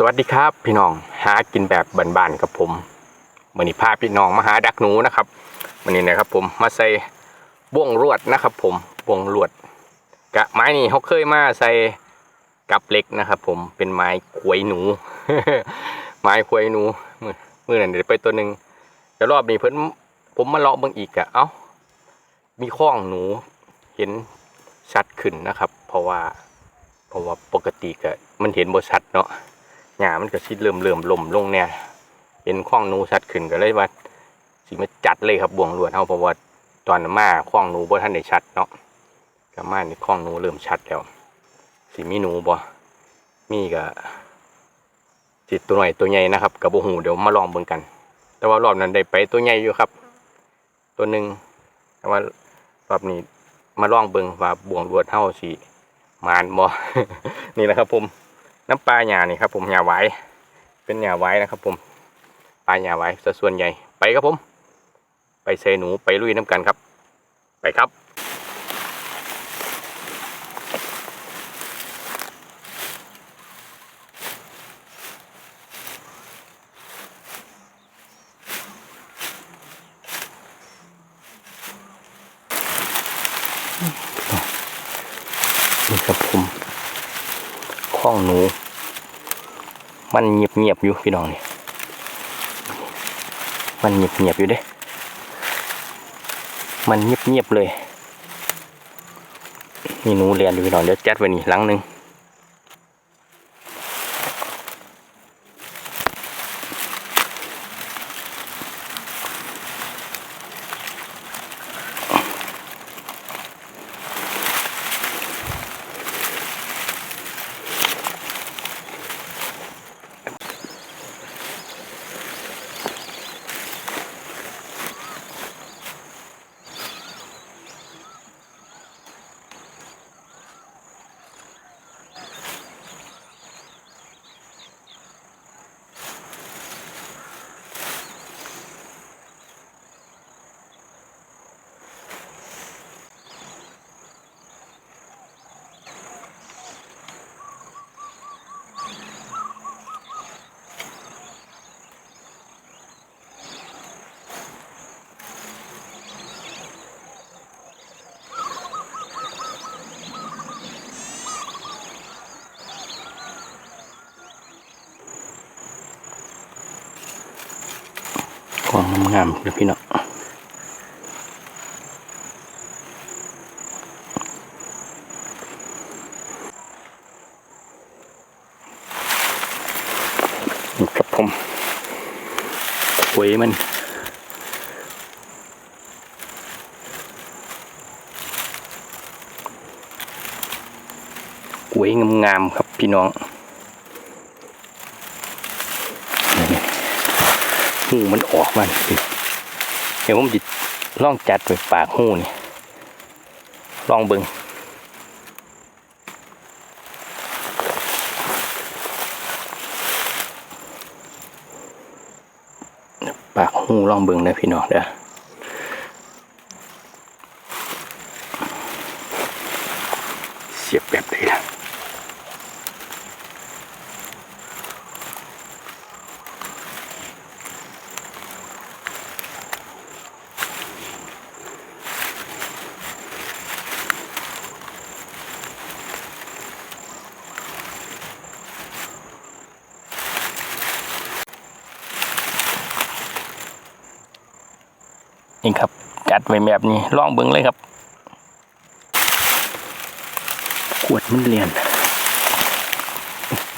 สวัสดีครับพี่น้องหากินแบบบ้านๆครับผมมื่อนี้พาพี่น้องมาหาดักหนูนะครับมื่อนี้นะครับผมมาใส่บ่วงลวดนะครับ ผมบ่วงลวดกะไม้นี่เขาเคยมาใส่กับเหล็กนะครับ ผมเป็นไม้ขวยหนู ไม้ขวยหนูมือมือนั่นเดี๋ยวไปตัวหนึ่งแต่รอบนี้เพิ่นผมมาเลาะเบิ่งอีกอะเอ้ามีข้องหนูเห็นชัดขึ้นนะครับ เพราะว่าเพราะว่าปกติก็มันเห็นบ่ชัดเนาะ หญ้ามันก็สิดเริ่มเริ่มล่มลงเนี่ยเห็นข้องหนูชัดขึ้นก็เลยว่าสิมาจัดเลยครับบ่วงลวดเฮาเพราะว่าตอนมาข้องหนูบ่ทันได้ชัดเนาะก็มานี่ข้องหนูเริ่มชัดแล้วสิมีหนูบ่มีก็สิตตัวหน่อยตัวใหญ่นะครับก็บ่ฮู้เดี๋ยวมาลองเบิ่งกัน แต่ว่ารอบนั้นได้ไปตัวใหญ่อยู่ครับ ตัวหนึ่งแต่ว่ารอบนี้มาลองเบิ่งว่าบ่วงลวดเฮาสิมานบ่นี่แหละครับผม น้ำปลาหยานี่ครับผมหยาไว้เป็นหยาไว้นะครับ ผมปลาหยาไว้ซะส่วนใหญ่ไปครับผม ไปเซหนูไปลุยน้ำกันครับ ไปครับนี่ครับผมข้องหนู มันเงียบเงียบอยู่พี่น้องนี่มันเงียบเงียบอยู่เด้มันเงียบเงียบเลย มีหนูเรียนอยู่พี่น้องเดี๋ยวจัดไว้นี่หลังหนึ่ง งงามๆเดี๋ยพี่น้องนี่ครับผมหวยมันหวยงามๆครับพี่น้อง หูมันออกมันเดี๋ยวผมจิตล่องจัดไปปากหูนี่ลองเบิงปากหูลองเบิงนะพี่น้องเด้อเสียบแบบไหนล่ะ นี่ครับ จัดไว้แบบนี้ลองเบิ้งเลยครับ ขวดมันเรียน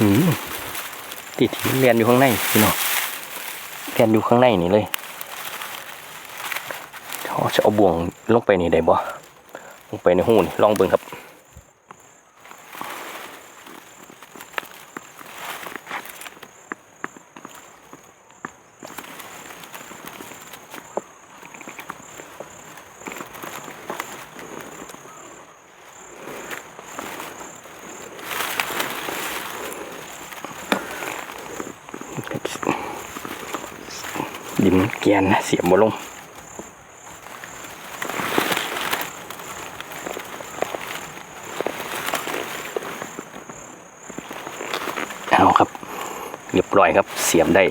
อืมติดที่เรียนอยู่ข้างในพี่น้องเรียนอยู่ข้างในนี่เลยเขาจะเอาบ่วงลงไปนี่ได้บ่ลงไปในหูนี่ลองเบิ้งครับ ดินเกียนนะเสียบบ่ลงเอาครับเรียบร้อยครับเสียมได้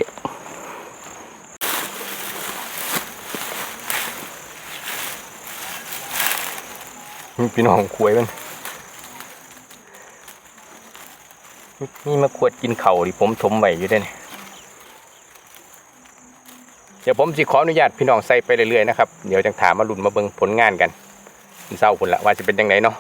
พี่น้องควยมันนี่มาขวดกินเข่าวดิผมถมไว้อยู่ได้นี่เดี๋ยวผมสิขออนุญาตพี่น้องใส่ไปเรื่อยๆนะครับเดี๋ยวจังถามมาลุ้นมาเบิ่งผลงานกันเศร้าผลละว่าจะเป็นยังไงเนาะ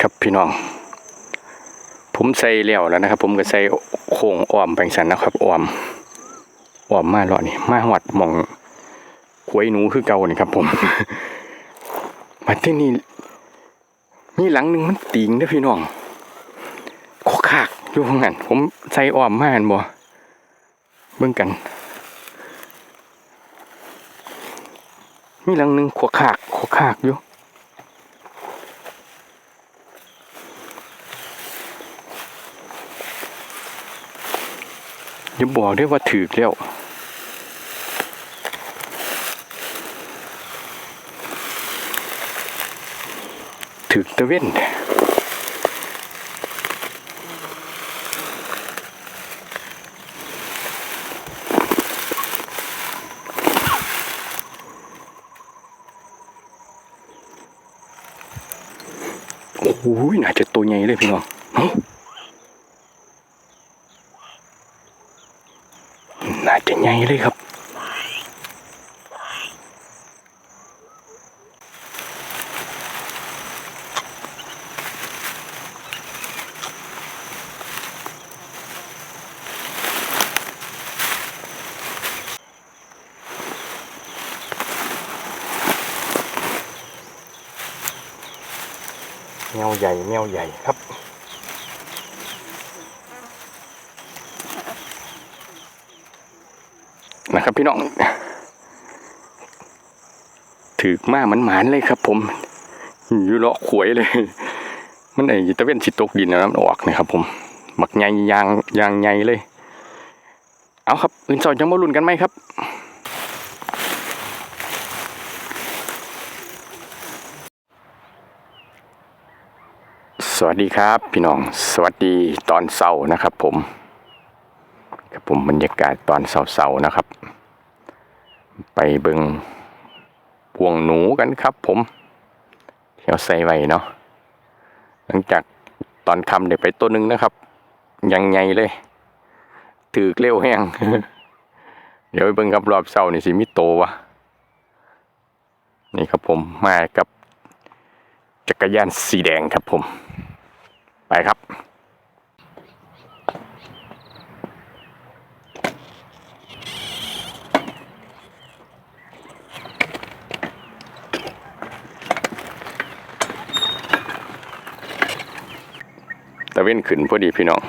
ครับพี่น้อง ผมใส่แล้วแล้วนะครับ ผมก็ใส่โค้งอ้อมไปสันนะครับอ้อมอ้อมมาเลาะนี่มาหวัดมองควยหนูคือเก่านี่ครับผม ที่นี่มีหลังหนึ่งมันติงเด้อพี่น้องโคคากอยู่ข้างนั้นผมใส่อ้อมมาอันบ่เบิ่งกันมีหลังหนึ่งโคคากโคคากอยู่อย่าบอกได้ว่าถือแล้ว ถือตะเว้นโอ้โหน่าจะตัวใหญ่เลยพี่น้องเฮ้ยน่าจะใหญ่เลยครับ วใหญ่แมวใหญ่ครับนะครับพี่น้องถือมากมันหมานเลยครับ ผมอยู่เลาะขวยเลย มันไอ้ตะเวนสิตกดินนะมันออกนะครับ ผมหมักใหญ่ยางยางใหญ่เลย เอาครับอื่นสอนจังบ่รุ่นกันไหมครับ สวัสดีครับ พี่น้อง สวัสดีตอนเช้านะครับ ผมครับผมบรรยากาศตอนเช้าๆนะครับ ไปเบิงพวงหนูกันครับ ผมเที่ยวใส่ไว้เนาะหลังจากตอนคำเดี๋ยวไปตัวหนึ่งนะครับ ยังไงเลย ถือเร็วแห้งเดี๋ยวไปเบิงครับรอบเช้านี่สิมิโตวะนี่ครับผมมากับจักรยานสีแดงครับผม ไปครับตะเว้นขึ้นพอดีพี่น้อง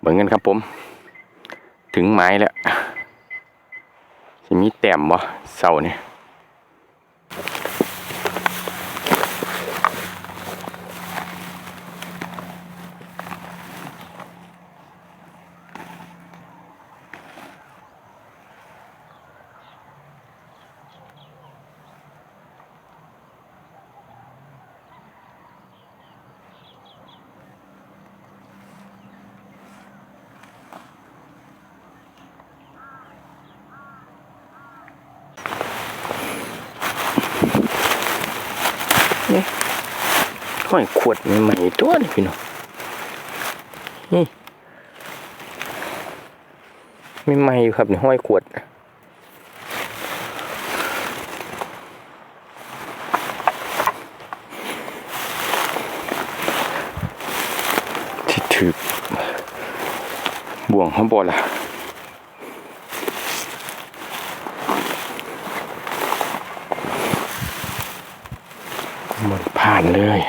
เบิ่งกันครับผม ถึงไม้แล้วสิมีแต้มบ่เสาเนี่ย ห้อยขวดใหม่ๆตัวนี่พี่น้องนี่ม่ใหม่อยู่ครับนี่ห้อยขวดที่ถือบ่วงข้างบนล่ะหมดผ่านเลย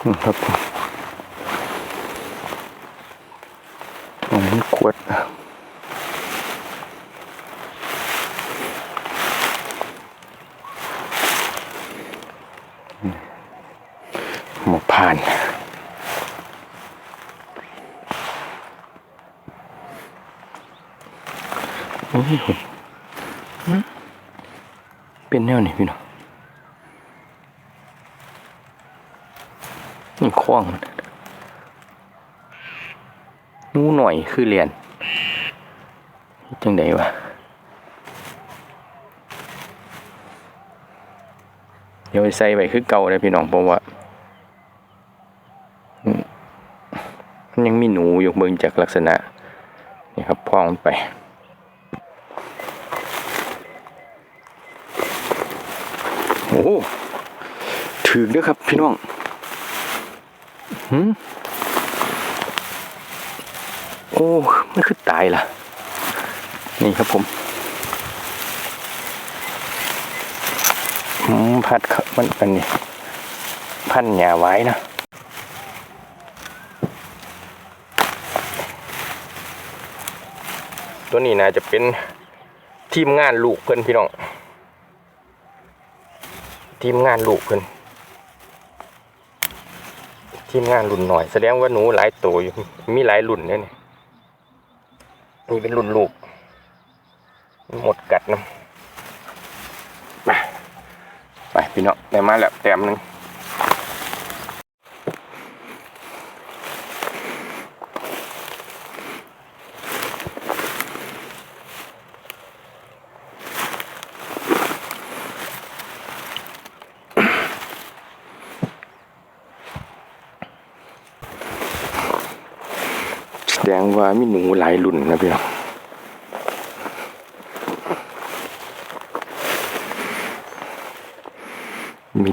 อืม ครับอันนี้ขวดหมกผ่านโอ้ยหืมเป็นแนวนี่พี่น้อง นี่คว้างนหนูหน่อยคือเรียนจังไดวะเดี๋ยวใส่ไปคือเก่าเลยพี่น้องผมว่ามันยังมีหนูอยู่เบิ่งจากลักษณะนี่ครับพ่องไปโอ้ถึงเด้อครับพี่น้อง โอ้มันคือตายล่ะ นี่ครับผมอืมพัดมันเป็นนี่พันหญ้าไว้นะตัวนี้น่าจะเป็นทีมงานลูกเพิ่อนพี่น้อง ทีมงานลูกเพิ่อน ทีมงานรุ่นหน่อย แสดงว่าหนูหลายตัวอยู่ มีหลายรุ่นเนี่ยนี่นี่เป็นรุ่นลูก หมดกัดนะมาไปพี่น้องได้มาแล้วแต้มหนึ่ง แสดงว่ามีหนูหลายรุ่นนะพี่น้อง มี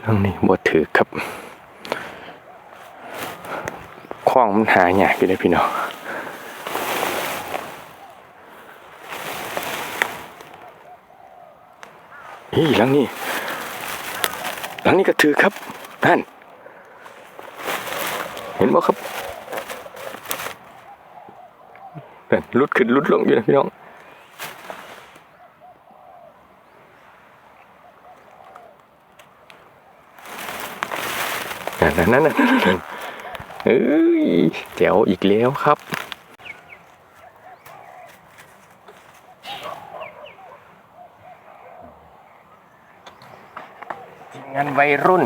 เรื่องนี้บ่ถือครับข้องมันหายากอยู่ เลยพี่น้องนี่หลังนี้หลังนี้ก็ถือครับนั่นเห็นบ่ครับนั่นลุดขึ้นลุดลงอยู่นะพี่น้องนั่นนั่นนั่นนั่น เอ้ยแจ๋วอีกแล้วครับ งานวัยรุ่น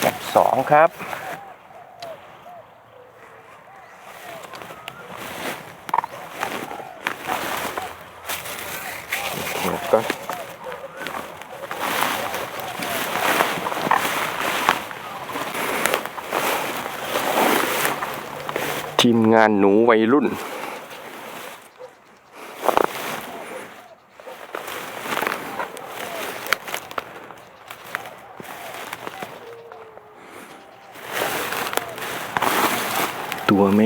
แบบสองครับ หมดก่อนทีม งานหนูวัยรุ่น ตัวไหม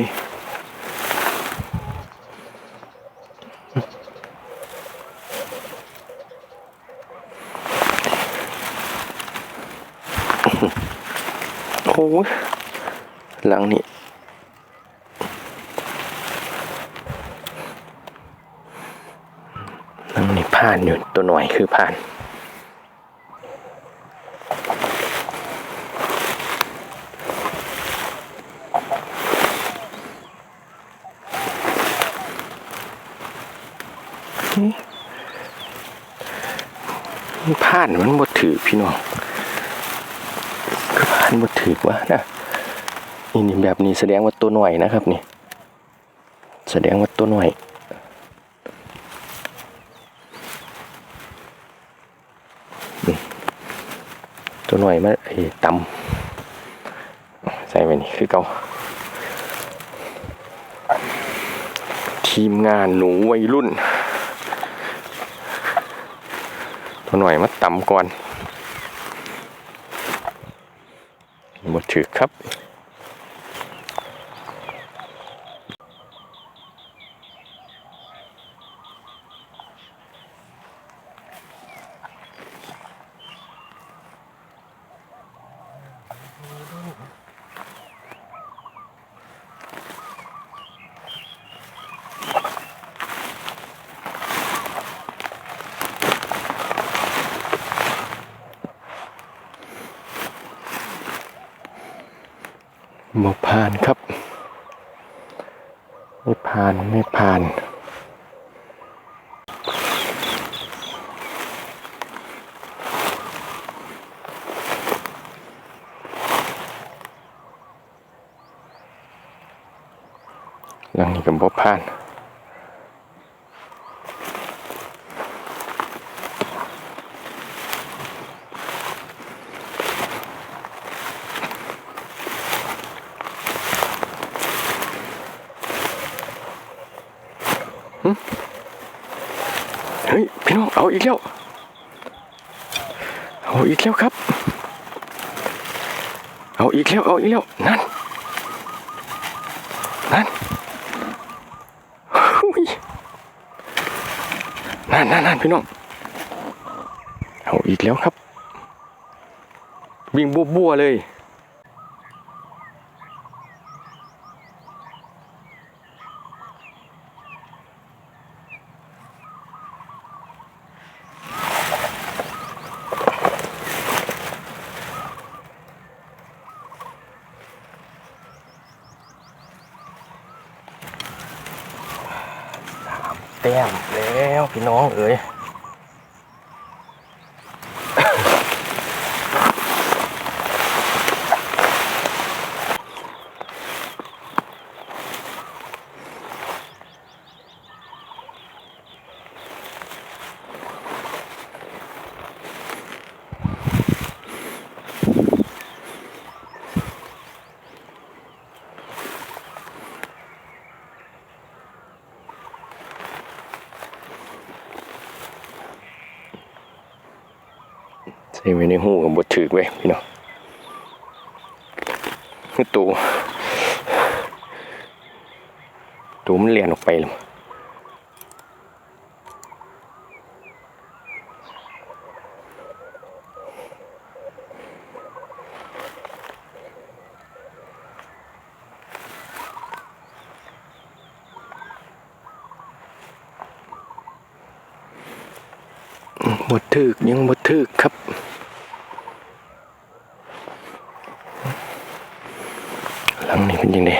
โอ้ยหลังนี้หลังนี้ผ่านอยู่ตัวหน่อยคือผ่าน มันผ่านมันบ่ถือพี่น้องคือผ่านบ่ถือวะนะนี่นี่แบบนี้แสดงว่าตัวหน่อยนะครับนี่ แสดงว่าตัวหน่อย ตัวหน่อยมาไอ้ตำใส่ไว้นี่คือเก่าทีมงานหนูวัยรุ่น ตัวหน่อยมาต่ำก่อนหมดถือครับ บ่ผ่านครับ ไม่ผ่านไม่ผ่านหลังนี้ก็บ่ผ่าน เฮ้ย พี่น้ องเอาอีกแล้วเอาอีกแล้วครับ เอาอีกแล้ว เอาอีกแล้ว นั่น นั่นอุ๊ยนั่นนั่นนั่นพี่น้อง เอาอีกแล้วครับ วิ่งบัวๆเลย แต้มแล้วพี่น้องเอ๋ย ใส่ไว้ในหูกับบดถือไว้ยพี่น้องตัวตัวมันเลียนออกไปแล้วบดถือกยังบดถือกครับ หลังนี้เป็นยังไง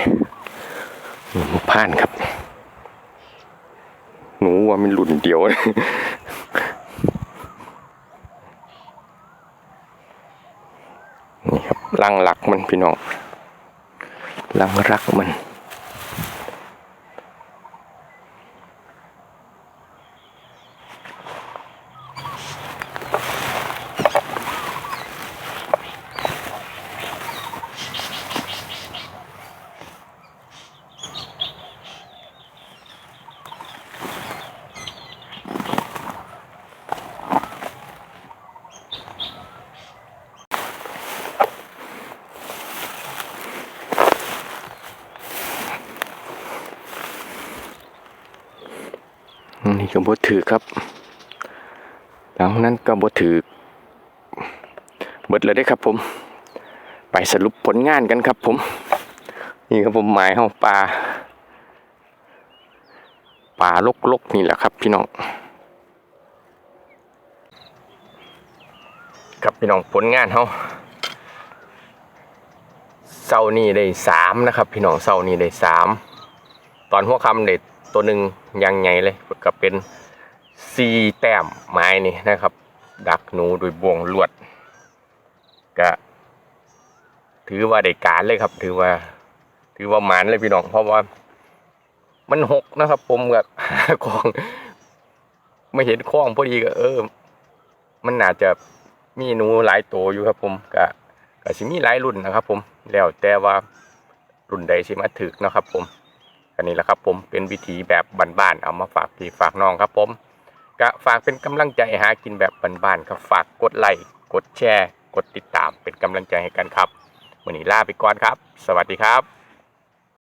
หนูผ่านครับ หนูว่ามันหลุนเดียว นี่ครับ ลังหลักมันพี่น้องลังรักมัน นี่ก็บดถือครับ หลังนั้นก็บดถือเบิดเลยได้ครับผม ไปสรุปผลงานกันครับผม นี่ครับผมหมายเฮาปลาปลาลกๆนี่แหละครับ พี่น้อง ครับพี่น้องผลงานเฮาเสานี่ได้สามนะครับ พี่น้องเสานี่ได้สามตอนหัวคำได้ ตัวหนึ่งยังไงเลยก็เป็นซีแต้มไม้นี่นะครับ ดักหนูโดยบ่วงลวดก็ถือว่าได้การเลยครับ ถือว่า ถือว่าหมานเลยพี่น้อง เพราะว่า มันหกนะครับ ผมกับคลองไม่เห็นคลองพอดีก็เออ มันน่าจะมีหนูหลายตัวอยู่ครับผมก็ก็สิมีหลายรุ่นนะครับ ผมแล้วแต่ว่ารุ่นใดสิมาถึกนะครับ ผม อันนี้แหละครับผมเป็นวิธีแบบบ้านๆเอามาฝากพี่ฝากน้องครับผมก็ฝากเป็นกำลังใจหากินแบบบ้านๆครับฝากกดไลค์กดแชร์ กดติดตามเป็นกำลังใจให้กันครับวันนี้ลาไปก่อนครับ สวัสดีครับ